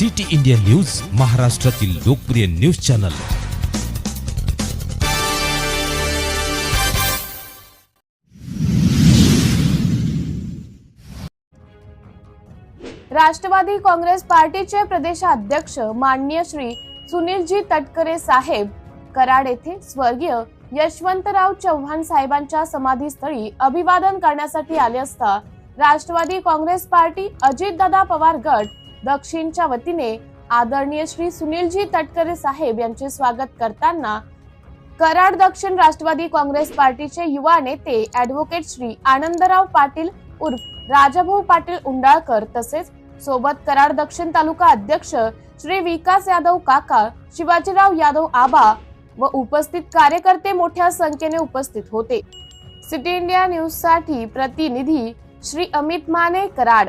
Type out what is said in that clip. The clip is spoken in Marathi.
सिटी इंडिया न्यूज महाराष्ट्रातील लोकप्रिय न्यूज चॅनल. राष्ट्रवादी काँग्रेस पार्टीचे प्रदेशाध्यक्ष माननीय श्री सुनीलजी तटकरे साहेब कराड येथे स्वर्गीय यशवंतराव चव्हाण साहेबांच्या समाधीस्थळी अभिवादन करण्यासाठी आले असता राष्ट्रवादी काँग्रेस पार्टी अजितदादा पवार गट दक्षिणच्या वतीने आदरणीय श्री सुनीलजी तटकरे साहेब यांचे स्वागत करताना कराड दक्षिण राष्ट्रवादी काँग्रेस पार्टीचे युवा नेते ऍडव्होकेट श्री आनंदराव पाटील उर्फ राजाभाऊ पाटील उंडाळकर तसेच सोबत कराड दक्षिण तालुका अध्यक्ष श्री विकास यादव काका शिवाजीराव यादव आबा व उपस्थित कार्यकर्ते मोठ्या संख्येने उपस्थित होते. सिटी इंडिया न्यूजसाठी प्रतिनिधी श्री अमित माने कराड.